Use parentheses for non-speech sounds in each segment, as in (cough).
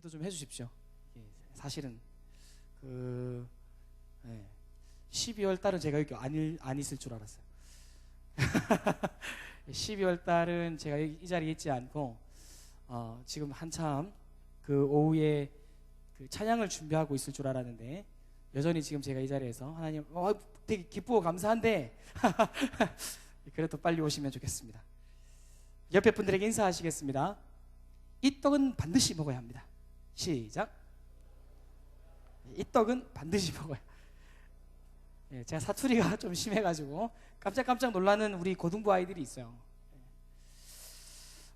기도 좀 해주십시오. 예, 사실은 그 예, 12월 달은 제가 여기 안, 일- 안 있을 줄 알았어요. (laughs) 12월 달은 제가 이, 이 자리에 있지 않고 어, 지금 한참 그 오후에 그 찬양을 준비하고 있을 줄 알았는데 여전히 지금 제가 이 자리에서 하나님 어, 되게 기쁘고 감사한데 (laughs) 그래도 빨리 오시면 좋겠습니다. 옆에 분들에게 인사하시겠습니다. 이 떡은 반드시 먹어야 합니다. 시작. 이 떡은 반드시 (laughs) 먹어야. 예, 제가 사투리가 (laughs) 좀 심해가지고 깜짝깜짝 놀라는 우리 고등부 아이들이 있어요.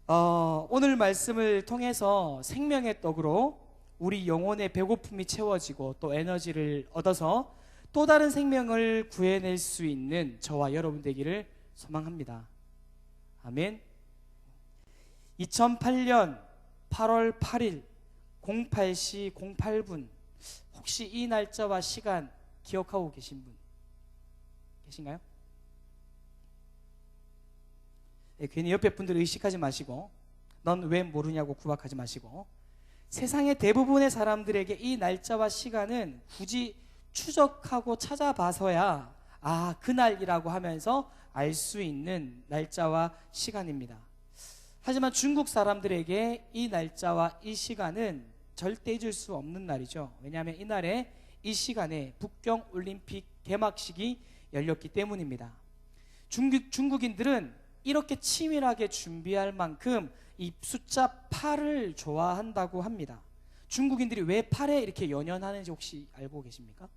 어, 오늘 말씀을 통해서 생명의 떡으로 우리 영혼의 배고픔이 채워지고 또 에너지를 얻어서 또 다른 생명을 구해낼 수 있는 저와 여러분 되기를 소망합니다. 아멘. 2008년 8월 8일 08시 08분 혹시 이 날짜와 시간 기억하고 계신 분 계신가요? 네, 괜히 옆에 분들 의식하지 마시고 넌 왜 모르냐고 구박하지 마시고 세상의 대부분의 사람들에게 이 날짜와 시간은 굳이 추적하고 찾아봐서야 아 그날이라고 하면서 알 수 있는 날짜와 시간입니다. 하지만 중국 사람들에게 이 날짜와 이 시간은 절대 잊을 수 없는 날이죠. 왜냐하면 이날에 이 시간에 북경 올림픽 개막식이 열렸기 때문입니다. 중국, 중국인들은 이렇게 치밀하게 준비할 만큼 이 숫자 8을 좋아한다고 합니다. 중국인들이 왜 8에 이렇게 연연하는지 혹시 알고 계십니까?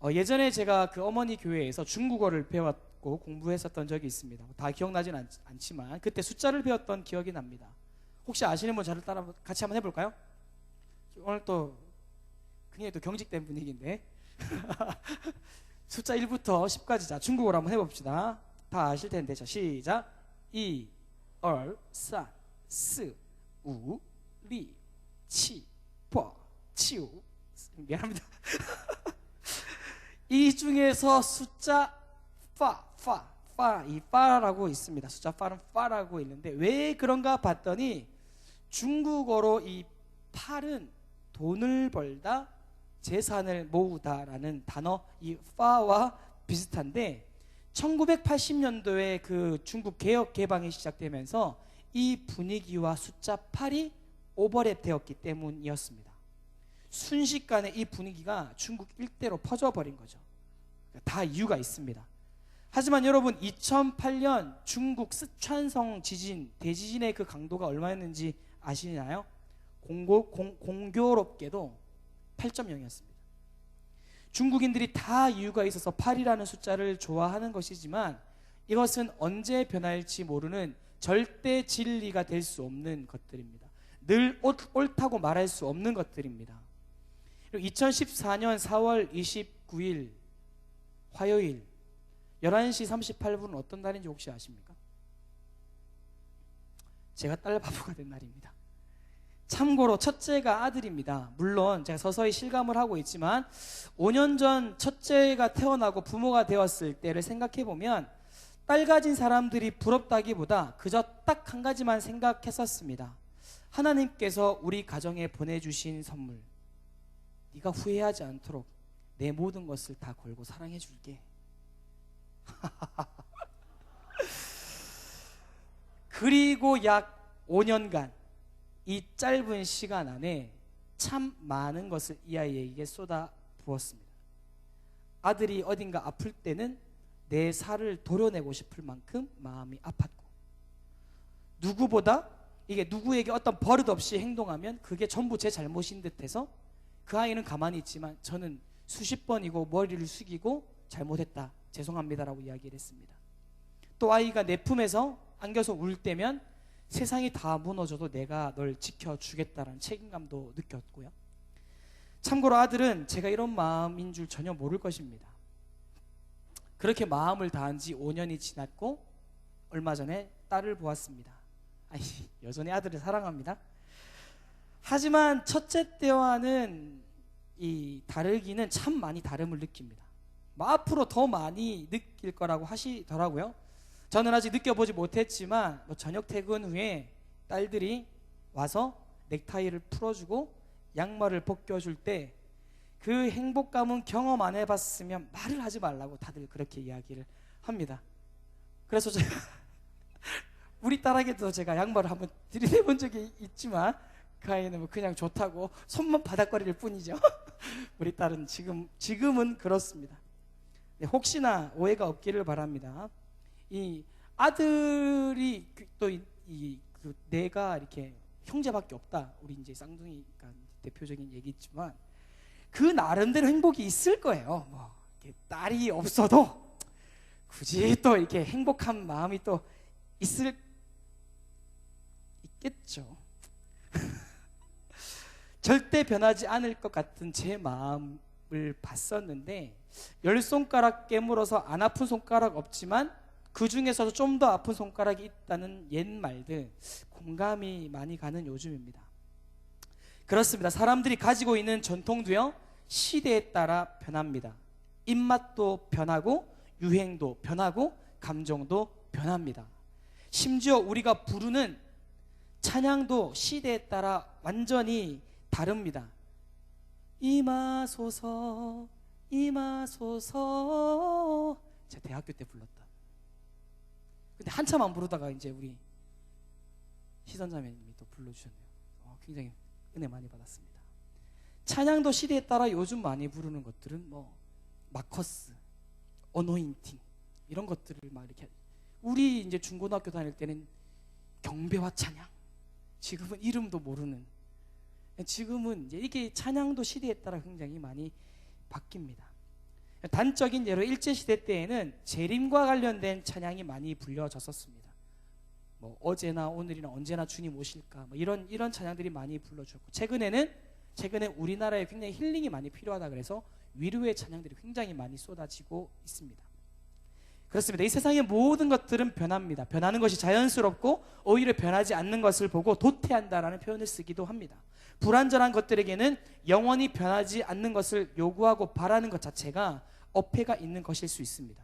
어, 예전에 제가 그 어머니 교회에서 중국어를 배웠고 공부했었던 적이 있습니다. 다 기억나진 않, 않지만 그때 숫자를 배웠던 기억이 납니다. 혹시 아시는 분 저를 따라 같이 한번 해볼까요? 오늘 또 굉장히 또 경직된 분위기인데 (laughs) 숫자 1부터 10까지 자 중국어로 한번 해봅시다. 다 아실 텐데 자 시작 2, 2, 3, 4, 5, 6, 7, 8, 7 미안합니다. (laughs) 이 중에서 숫자 파, 파, 파, 이 파라고 있습니다. 숫자 파는 파라고 있는데 왜 그런가 봤더니 중국어로 이 팔은 돈을 벌다, 재산을 모으다라는 단어 이 파와 비슷한데 1980년도에 그 중국 개혁 개방이 시작되면서 이 분위기와 숫자 8이 오버랩 되었기 때문이었습니다. 순식간에 이 분위기가 중국 일대로 퍼져버린 거죠. 다 이유가 있습니다. 하지만 여러분 2008년 중국 스촨성 지진 대지진의 그 강도가 얼마였는지 아시나요? 공고, 공, 공교롭게도 8.0이었습니다. 중국인들이 다 이유가 있어서 8이라는 숫자를 좋아하는 것이지만 이것은 언제 변할지 모르는 절대 진리가 될 수 없는 것들입니다. 늘 옳- 옳다고 말할 수 없는 것들입니다. 2014년 4월 29일 화요일 11시 38분 어떤 날인지 혹시 아십니까? 제가 딸 바보가 된 날입니다. 참고로 첫째가 아들입니다. 물론 제가 서서히 실감을 하고 있지만 5년 전 첫째가 태어나고 부모가 되었을 때를 생각해 보면 딸 가진 사람들이 부럽다기보다 그저 딱 한 가지만 생각했었습니다. 하나님께서 우리 가정에 보내주신 선물. 네가 후회하지 않도록 내 모든 것을 다 걸고 사랑해 줄게. (laughs) 그리고 약 5년간 이 짧은 시간 안에 참 많은 것을 이 아이에게 쏟아 부었습니다. 아들이 어딘가 아플 때는 내 살을 도려내고 싶을 만큼 마음이 아팠고 누구보다 이게 누구에게 어떤 버릇 없이 행동하면 그게 전부 제 잘못인 듯해서 그 아이는 가만히 있지만 저는 수십 번이고 머리를 숙이고 잘못했다 죄송합니다라고 이야기를 했습니다. 또 아이가 내 품에서 안겨서 울 때면 세상이 다 무너져도 내가 널 지켜주겠다라는 책임감도 느꼈고요. 참고로 아들은 제가 이런 마음인 줄 전혀 모를 것입니다. 그렇게 마음을 다한 지 5년이 지났고 얼마 전에 딸을 보았습니다. 아니, 여전히 아들을 사랑합니다. 하지만 첫째 때와는 이 다르기는 참 많이 다름을 느낍니다. 뭐 앞으로 더 많이 느낄 거라고 하시더라고요. 저는 아직 느껴보지 못했지만 뭐 저녁 퇴근 후에 딸들이 와서 넥타이를 풀어주고 양말을 벗겨줄 때 그 행복감은 경험 안 해봤으면 말을 하지 말라고 다들 그렇게 이야기를 합니다. 그래서 제가 (laughs) 우리 딸에게도 제가 양말을 한번 들이대본 적이 있지만 그 아이는 뭐 그냥 좋다고 손만 바닥거릴 뿐이죠. (laughs) 우리 딸은 지금 지금은 그렇습니다. 네, 혹시나 오해가 없기를 바랍니다. 이 아들이 그 또이 그 내가 이렇게 형제밖에 없다. 우리 이제 쌍둥이가 대표적인 얘기지만 그 나름대로 행복이 있을 거예요. 뭐 이렇게 딸이 없어도 굳이 또 이렇게 행복한 마음이 또 있을 있겠죠. (laughs) 절대 변하지 않을 것 같은 제 마음을 봤었는데 열 손가락 깨물어서 안 아픈 손가락 없지만 그 중에서도 좀 더 아픈 손가락이 있다는 옛 말들 공감이 많이 가는 요즘입니다. 그렇습니다. 사람들이 가지고 있는 전통도요 시대에 따라 변합니다. 입맛도 변하고 유행도 변하고 감정도 변합니다. 심지어 우리가 부르는 찬양도 시대에 따라 완전히 다릅니다. 이마소서, 이마소서. 제가 대학교 때 불렀다. 근데 한참 안 부르다가 이제 우리 희선자매님이 또 불러주셨네요. 어, 굉장히 은혜 많이 받았습니다. 찬양도 시대에 따라 요즘 많이 부르는 것들은 뭐 마커스, 어노인팅 이런 것들을 막 이렇게 우리 이제 중고등학교 다닐 때는 경배와 찬양 지금은 이름도 모르는 지금은 이제 이게 찬양도 시대에 따라 굉장히 많이 바뀝니다. 단적인 예로 일제 시대 때에는 재림과 관련된 찬양이 많이 불려졌었습니다. 뭐 어제나 오늘이나 언제나 주님 오실까 뭐 이런 이런 찬양들이 많이 불러졌고 최근에는 최근에 우리나라에 굉장히 힐링이 많이 필요하다 그래서 위로의 찬양들이 굉장히 많이 쏟아지고 있습니다. 그렇습니다. 이 세상의 모든 것들은 변합니다. 변하는 것이 자연스럽고 오히려 변하지 않는 것을 보고 도태한다라는 표현을 쓰기도 합니다. 불완전한 것들에게는 영원히 변하지 않는 것을 요구하고 바라는 것 자체가 어폐가 있는 것일 수 있습니다.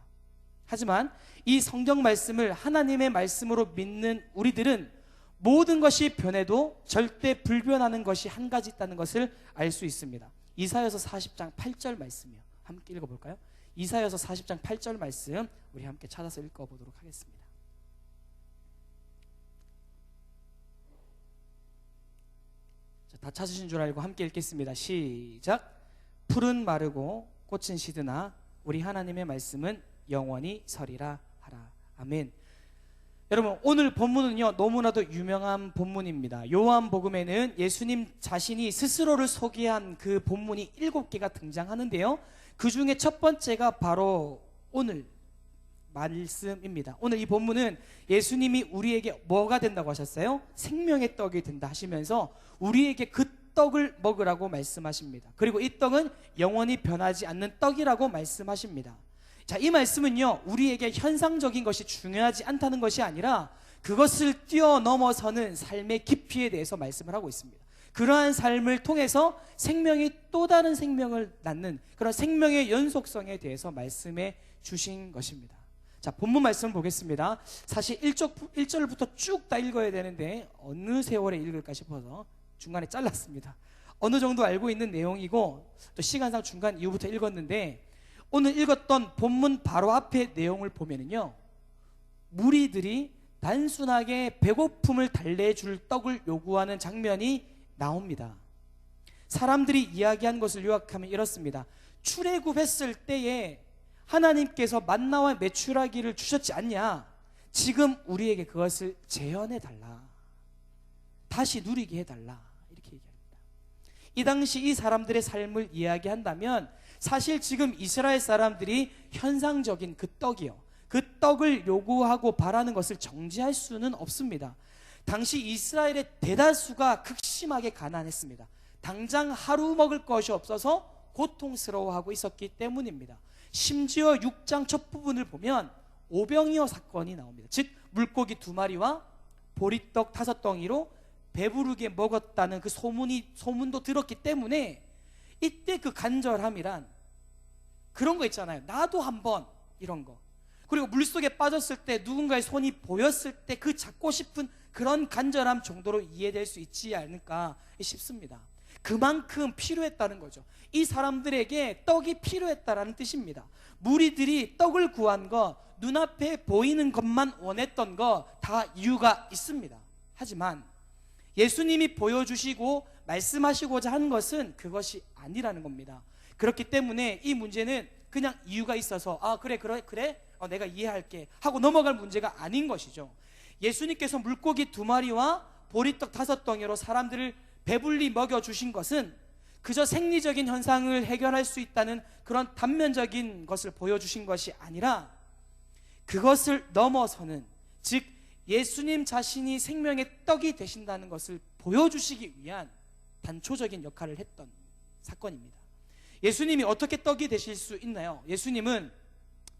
하지만 이 성경 말씀을 하나님의 말씀으로 믿는 우리들은 모든 것이 변해도 절대 불변하는 것이 한 가지 있다는 것을 알 수 있습니다. 이사여서 40장 8절 말씀이요. 함께 읽어볼까요? 이사여서 40장 8절 말씀 우리 함께 찾아서 읽어보도록 하겠습니다. 다 찾으신 줄 알고 함께 읽겠습니다. 시작. 푸른 마르고 꽃은 시드나 우리 하나님의 말씀은 영원히 서리라 하라. 아멘. 여러분 오늘 본문은요 너무나도 유명한 본문입니다. 요한복음에는 예수님 자신이 스스로를 소개한 그 본문이 일곱 개가 등장하는데요. 그 중에 첫 번째가 바로 오늘 말씀입니다. 오늘 이 본문은 예수님이 우리에게 뭐가 된다고 하셨어요? 생명의 떡이 된다 하시면서 우리에게 그 떡을 먹으라고 말씀하십니다. 그리고 이 떡은 영원히 변하지 않는 떡이라고 말씀하십니다. 자, 이 말씀은요, 우리에게 현상적인 것이 중요하지 않다는 것이 아니라 그것을 뛰어넘어서는 삶의 깊이에 대해서 말씀을 하고 있습니다. 그러한 삶을 통해서 생명이 또 다른 생명을 낳는 그런 생명의 연속성에 대해서 말씀해 주신 것입니다. 자, 본문 말씀 보겠습니다. 사실 1절, 1절부터 쭉 다 읽어야 되는데 어느 세월에 읽을까 싶어서 중간에 잘랐습니다. 어느 정도 알고 있는 내용이고 또 시간상 중간 이후부터 읽었는데 오늘 읽었던 본문 바로 앞에 내용을 보면은요. 무리들이 단순하게 배고픔을 달래줄 떡을 요구하는 장면이 나옵니다. 사람들이 이야기한 것을 요약하면 이렇습니다. 출애굽했을 때에 하나님께서 만나와 메추라기를 주셨지 않냐? 지금 우리에게 그것을 재현해 달라. 다시 누리게 해 달라. 이렇게 얘기합니다. 이 당시 이 사람들의 삶을 이야기한다면 사실 지금 이스라엘 사람들이 현상적인 그 떡이요. 그 떡을 요구하고 바라는 것을 정지할 수는 없습니다. 당시 이스라엘의 대다수가 극심하게 가난했습니다. 당장 하루 먹을 것이 없어서 고통스러워하고 있었기 때문입니다. 심지어 6장 첫 부분을 보면 오병이어 사건이 나옵니다. 즉 물고기 두 마리와 보리떡 다섯 덩이로 배부르게 먹었다는 그 소문이 소문도 들었기 때문에 이때 그 간절함이란 그런 거 있잖아요. 나도 한번 이런 거. 그리고 물 속에 빠졌을 때 누군가의 손이 보였을 때 그 잡고 싶은 그런 간절함 정도로 이해될 수 있지 않을까 싶습니다. 그만큼 필요했다는 거죠. 이 사람들에게 떡이 필요했다라는 뜻입니다. 무리들이 떡을 구한 거, 눈앞에 보이는 것만 원했던 거다 이유가 있습니다. 하지만 예수님이 보여주시고 말씀하시고자 하는 것은 그것이 아니라는 겁니다. 그렇기 때문에 이 문제는 그냥 이유가 있어서 아 그래 그래 그래 어, 내가 이해할게 하고 넘어갈 문제가 아닌 것이죠. 예수님께서 물고기 두 마리와 보리떡 다섯 덩이로 사람들을 배불리 먹여 주신 것은 그저 생리적인 현상을 해결할 수 있다는 그런 단면적인 것을 보여주신 것이 아니라 그것을 넘어서는 즉 예수님 자신이 생명의 떡이 되신다는 것을 보여주시기 위한 단초적인 역할을 했던 사건입니다. 예수님이 어떻게 떡이 되실 수 있나요? 예수님은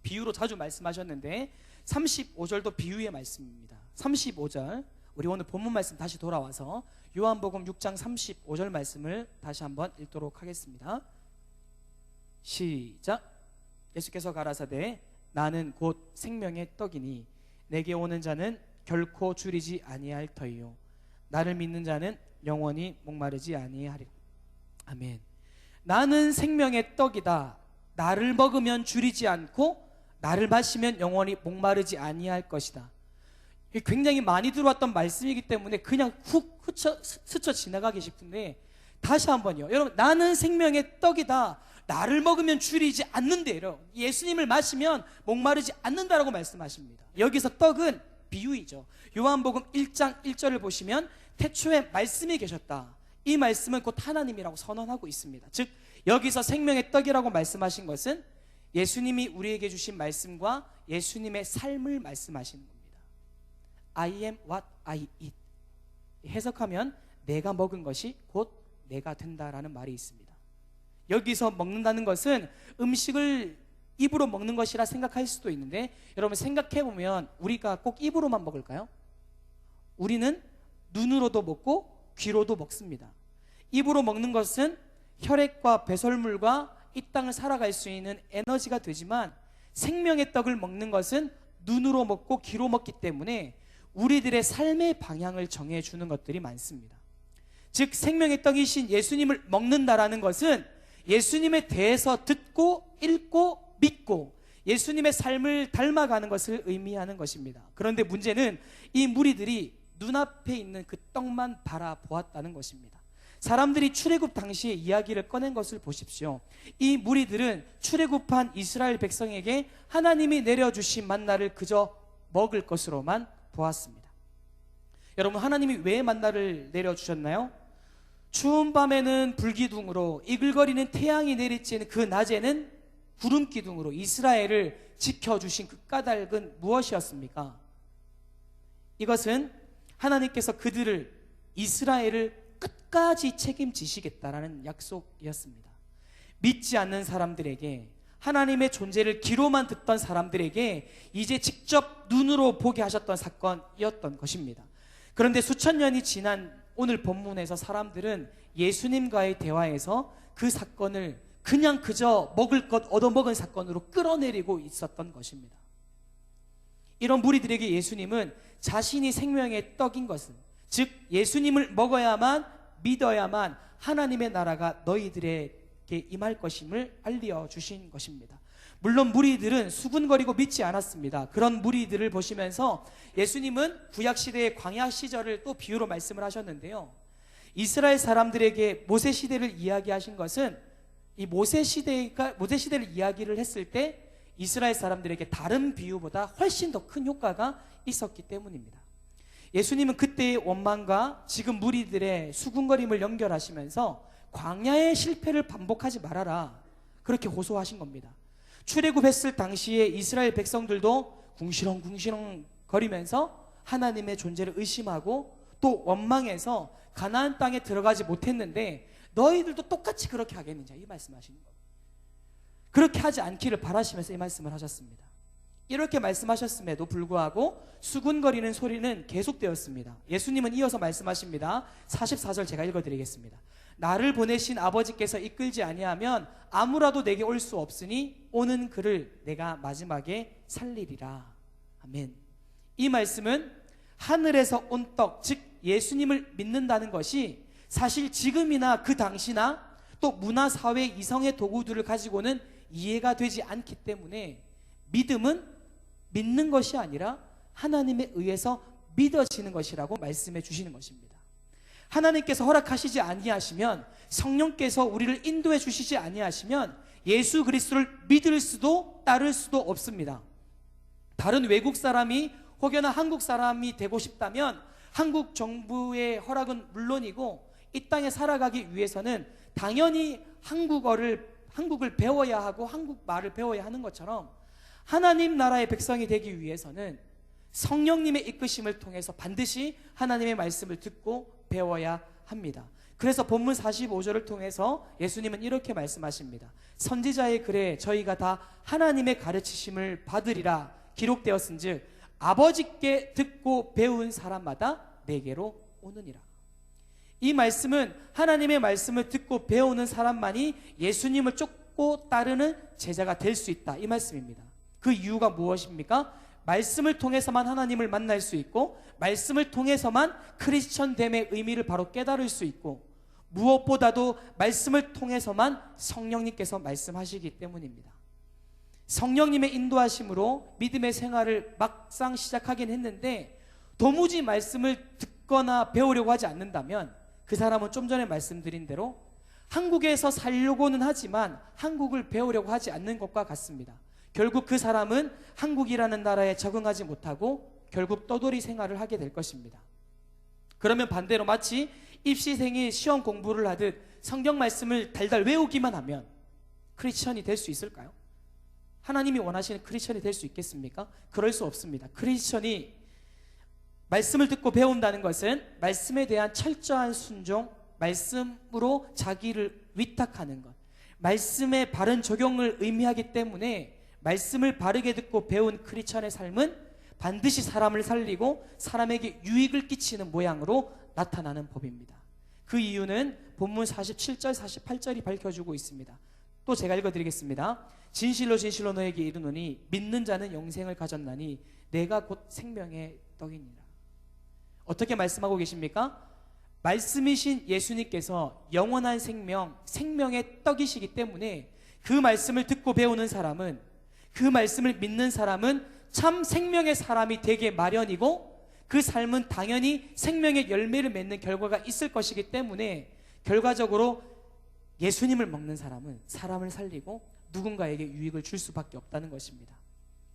비유로 자주 말씀하셨는데 35절도 비유의 말씀입니다. 35절 우리 오늘 본문 말씀 다시 돌아와서 요한복음 6장 35절 말씀을 다시 한번 읽도록 하겠습니다. 시작. 예수께서 가라사대 나는 곧 생명의 떡이니 내게 오는 자는 결코 줄이지 아니할 터이요 나를 믿는 자는 영원히 목마르지 아니하리라. 아멘. 나는 생명의 떡이다. 나를 먹으면 줄이지 않고 나를 마시면 영원히 목마르지 아니할 것이다. 굉장히 많이 들어왔던 말씀이기 때문에 그냥 훅 스쳐, 스쳐 지나가기 싶은데 다시 한번요. 여러분 나는 생명의 떡이다. 나를 먹으면 줄이지 않는데요. 예수님을 마시면 목마르지 않는다라고 말씀하십니다. 여기서 떡은 비유이죠. 요한복음 1장 1절을 보시면 태초에 말씀이 계셨다. 이 말씀은 곧 하나님이라고 선언하고 있습니다. 즉 여기서 생명의 떡이라고 말씀하신 것은 예수님이 우리에게 주신 말씀과 예수님의 삶을 말씀하시는 겁니다. I am what I eat. 해석하면 내가 먹은 것이 곧 내가 된다라는 말이 있습니다. 여기서 먹는다는 것은 음식을 입으로 먹는 것이라 생각할 수도 있는데 여러분 생각해 보면 우리가 꼭 입으로만 먹을까요? 우리는 눈으로도 먹고 귀로도 먹습니다. 입으로 먹는 것은 혈액과 배설물과 이 땅을 살아갈 수 있는 에너지가 되지만 생명의 떡을 먹는 것은 눈으로 먹고 귀로 먹기 때문에 우리들의 삶의 방향을 정해 주는 것들이 많습니다. 즉 생명의 떡이신 예수님을 먹는다라는 것은 예수님에 대해서 듣고 읽고 믿고 예수님의 삶을 닮아가는 것을 의미하는 것입니다. 그런데 문제는 이 무리들이 눈앞에 있는 그 떡만 바라보았다는 것입니다. 사람들이 출애굽 당시에 이야기를 꺼낸 것을 보십시오. 이 무리들은 출애굽한 이스라엘 백성에게 하나님이 내려주신 만나를 그저 먹을 것으로만 보았습니다. 여러분 하나님이 왜 만나를 내려주셨나요? 추운 밤에는 불기둥으로 이글거리는 태양이 내리쬐는 그 낮에는 구름 기둥으로 이스라엘을 지켜주신 그 까닭은 무엇이었습니까? 이것은 하나님께서 그들을 이스라엘을 끝까지 책임지시겠다라는 약속이었습니다. 믿지 않는 사람들에게 하나님의 존재를 귀로만 듣던 사람들에게 이제 직접 눈으로 보게 하셨던 사건이었던 것입니다. 그런데 수천 년이 지난 오늘 본문에서 사람들은 예수님과의 대화에서 그 사건을 그냥 그저 먹을 것 얻어먹은 사건으로 끌어내리고 있었던 것입니다. 이런 무리들에게 예수님은 자신이 생명의 떡인 것은 즉 예수님을 먹어야만 믿어야만 하나님의 나라가 너희들에게 임할 것임을 알려 주신 것입니다. 물론 무리들은 수군거리고 믿지 않았습니다. 그런 무리들을 보시면서 예수님은 구약 시대의 광야 시절을 또 비유로 말씀을 하셨는데요. 이스라엘 사람들에게 모세 시대를 이야기하신 것은 이 모세 시대가 모세 시대를 이야기를 했을 때 이스라엘 사람들에게 다른 비유보다 훨씬 더 큰 효과가 있었기 때문입니다. 예수님은 그때의 원망과 지금 무리들의 수군거림을 연결하시면서 광야의 실패를 반복하지 말아라. 그렇게 호소하신 겁니다. 출애굽했을 당시에 이스라엘 백성들도 궁시렁궁시렁 거리면서 하나님의 존재를 의심하고 또 원망해서 가나안 땅에 들어가지 못했는데 너희들도 똑같이 그렇게 하겠느냐 이 말씀하시는 겁니다. 그렇게 하지 않기를 바라시면서 이 말씀을 하셨습니다. 이렇게 말씀하셨음에도 불구하고 수군거리는 소리는 계속되었습니다. 예수님은 이어서 말씀하십니다. 44절 제가 읽어드리겠습니다. 나를 보내신 아버지께서 이끌지 아니하면 아무라도 내게 올 수 없으니 오는 그를 내가 마지막에 살리리라. 아멘. 이 말씀은 하늘에서 온 떡, 즉 예수님을 믿는다는 것이 사실 지금이나 그 당시나 또 문화 사회 이성의 도구들을 가지고는 이해가 되지 않기 때문에 믿음은 믿는 것이 아니라 하나님에 의해서 믿어지는 것이라고 말씀해 주시는 것입니다. 하나님께서 허락하시지 아니하시면 성령께서 우리를 인도해 주시지 아니하시면 예수 그리스도를 믿을 수도 따를 수도 없습니다. 다른 외국 사람이 혹여나 한국 사람이 되고 싶다면 한국 정부의 허락은 물론이고 이 땅에 살아가기 위해서는 당연히 한국어를 한국을 배워야 하고 한국 말을 배워야 하는 것처럼 하나님 나라의 백성이 되기 위해서는 성령님의 이끄심을 통해서 반드시 하나님의 말씀을 듣고 배워야 합니다. 그래서 본문 45절을 통해서 예수님은 이렇게 말씀하십니다. 선지자의 글에 저희가 다 하나님의 가르치심을 받으리라 기록되었은즉 아버지께 듣고 배운 사람마다 내게로 오느니라. 이 말씀은 하나님의 말씀을 듣고 배우는 사람만이 예수님을 쫓고 따르는 제자가 될 수 있다. 이 말씀입니다. 그 이유가 무엇입니까? 말씀을 통해서만 하나님을 만날 수 있고 말씀을 통해서만 크리스천 됨의 의미를 바로 깨달을 수 있고 무엇보다도 말씀을 통해서만 성령님께서 말씀하시기 때문입니다. 성령님의 인도하심으로 믿음의 생활을 막상 시작하긴 했는데 도무지 말씀을 듣거나 배우려고 하지 않는다면 그 사람은 좀 전에 말씀드린 대로 한국에서 살려고는 하지만 한국을 배우려고 하지 않는 것과 같습니다. 결국 그 사람은 한국이라는 나라에 적응하지 못하고 결국 떠돌이 생활을 하게 될 것입니다. 그러면 반대로 마치 입시생이 시험 공부를 하듯 성경 말씀을 달달 외우기만 하면 크리스천이 될 수 있을까요? 하나님이 원하시는 크리스천이 될 수 있겠습니까? 그럴 수 없습니다. 크리스천이 말씀을 듣고 배운다는 것은 말씀에 대한 철저한 순종, 말씀으로 자기를 위탁하는 것, 말씀의 바른 적용을 의미하기 때문에 말씀을 바르게 듣고 배운 크리스천의 삶은 반드시 사람을 살리고 사람에게 유익을 끼치는 모양으로 나타나는 법입니다. 그 이유는 본문 47절, 48절이 밝혀주고 있습니다. 또 제가 읽어드리겠습니다. 진실로 진실로 너에게 이르노니 믿는 자는 영생을 가졌나니 내가 곧 생명의 떡이니라. 어떻게 말씀하고 계십니까? 말씀이신 예수님께서 영원한 생명, 생명의 떡이시기 때문에 그 말씀을 듣고 배우는 사람은 그 말씀을 믿는 사람은 참 생명의 사람이 되게 마련이고 그 삶은 당연히 생명의 열매를 맺는 결과가 있을 것이기 때문에 결과적으로 예수님을 먹는 사람은 사람을 살리고 누군가에게 유익을 줄 수밖에 없다는 것입니다.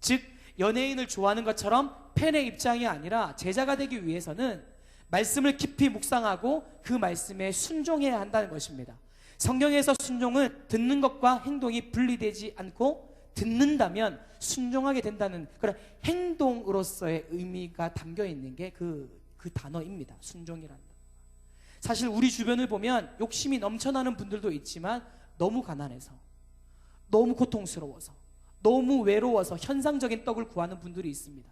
즉 연예인을 좋아하는 것처럼 팬의 입장이 아니라 제자가 되기 위해서는 말씀을 깊이 묵상하고 그 말씀에 순종해야 한다는 것입니다. 성경에서 순종은 듣는 것과 행동이 분리되지 않고 듣는다면 순종하게 된다는 그런 행동으로서의 의미가 담겨 있는 게 그 그 단어입니다. 순종이란다. 사실 우리 주변을 보면 욕심이 넘쳐나는 분들도 있지만 너무 가난해서 너무 고통스러워서 너무 외로워서 현상적인 떡을 구하는 분들이 있습니다.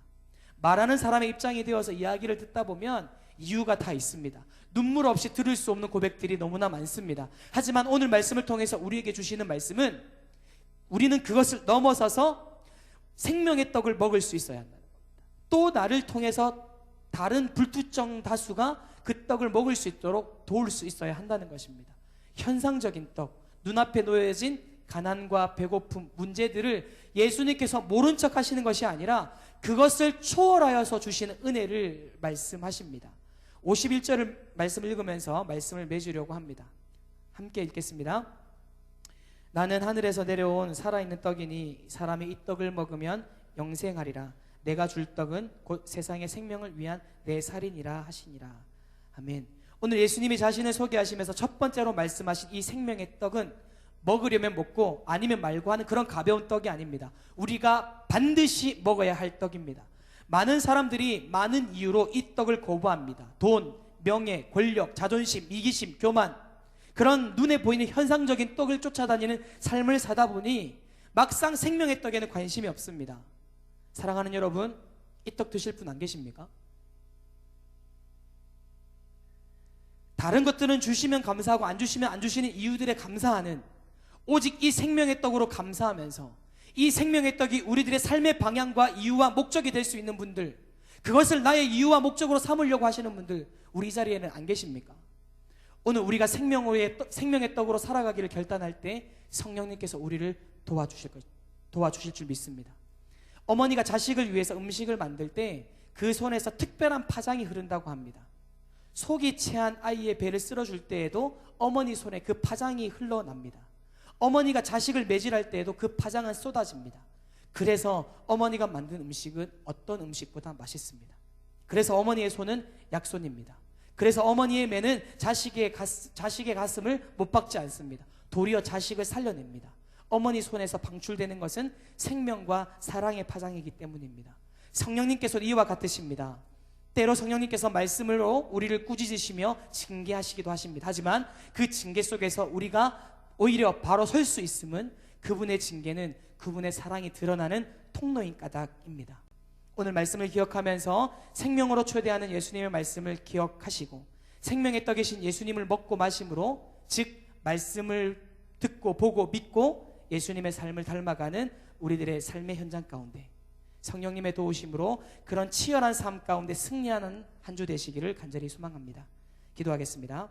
말하는 사람의 입장이 되어서 이야기를 듣다 보면 이유가 다 있습니다. 눈물 없이 들을 수 없는 고백들이 너무나 많습니다. 하지만 오늘 말씀을 통해서 우리에게 주시는 말씀은 우리는 그것을 넘어서서 생명의 떡을 먹을 수 있어야 한다는 겁니다. 또 나를 통해서 다른 불투정 다수가 그 떡을 먹을 수 있도록 도울 수 있어야 한다는 것입니다. 현상적인 떡, 눈앞에 놓여진 가난과 배고픔, 문제들을 예수님께서 모른 척 하시는 것이 아니라 그것을 초월하여서 주시는 은혜를 말씀하십니다. 51절을 말씀 읽으면서 말씀을 맺으려고 합니다. 함께 읽겠습니다. 나는 하늘에서 내려온 살아있는 떡이니 사람이 이 떡을 먹으면 영생하리라. 내가 줄 떡은 곧 세상의 생명을 위한 내 살이니라 하시니라. 아멘. 오늘 예수님이 자신을 소개하시면서 첫 번째로 말씀하신 이 생명의 떡은 먹으려면 먹고 아니면 말고 하는 그런 가벼운 떡이 아닙니다. 우리가 반드시 먹어야 할 떡입니다. 많은 사람들이 많은 이유로 이 떡을 거부합니다. 돈, 명예, 권력, 자존심, 이기심, 교만 그런 눈에 보이는 현상적인 떡을 쫓아다니는 삶을 사다 보니 막상 생명의 떡에는 관심이 없습니다. 사랑하는 여러분, 이 떡 드실 분 안 계십니까? 다른 것들은 주시면 감사하고 안 주시면 안 주시는 이유들에 감사하는 오직 이 생명의 떡으로 감사하면서 이 생명의 떡이 우리들의 삶의 방향과 이유와 목적이 될 수 있는 분들 그것을 나의 이유와 목적으로 삼으려고 하시는 분들 우리 이 자리에는 안 계십니까? 오늘 우리가 생명의, 떡- 생명의 떡으로 살아가기를 결단할 때 성령님께서 우리를 도와주실 것, 도와주실 줄 믿습니다. 어머니가 자식을 위해서 음식을 만들 때 그 손에서 특별한 파장이 흐른다고 합니다. 속이 채한 아이의 배를 쓸어줄 때에도 어머니 손에 그 파장이 흘러납니다. 어머니가 자식을 매질할 때에도 그 파장은 쏟아집니다. 그래서 어머니가 만든 음식은 어떤 음식보다 맛있습니다. 그래서 어머니의 손은 약손입니다. 그래서 어머니의 매는 자식의, 가스, 자식의 가슴을 못 박지 않습니다. 도리어 자식을 살려냅니다. 어머니 손에서 방출되는 것은 생명과 사랑의 파장이기 때문입니다. 성령님께서 이와 같으십니다. 때로 성령님께서 말씀으로 우리를 꾸짖으시며 징계하시기도 하십니다. 하지만 그 징계 속에서 우리가 오히려 바로 설 수 있음은 그분의 징계는 그분의 사랑이 드러나는 통로인 까닭입니다. 오늘 말씀을 기억하면서 생명으로 초대하는 예수님의 말씀을 기억하시고 생명의 떡이신 예수님을 먹고 마심으로 즉 말씀을 듣고 보고 믿고 예수님의 삶을 닮아가는 우리들의 삶의 현장 가운데 성령님의 도우심으로 그런 치열한 삶 가운데 승리하는 한 주 되시기를 간절히 소망합니다. 기도하겠습니다.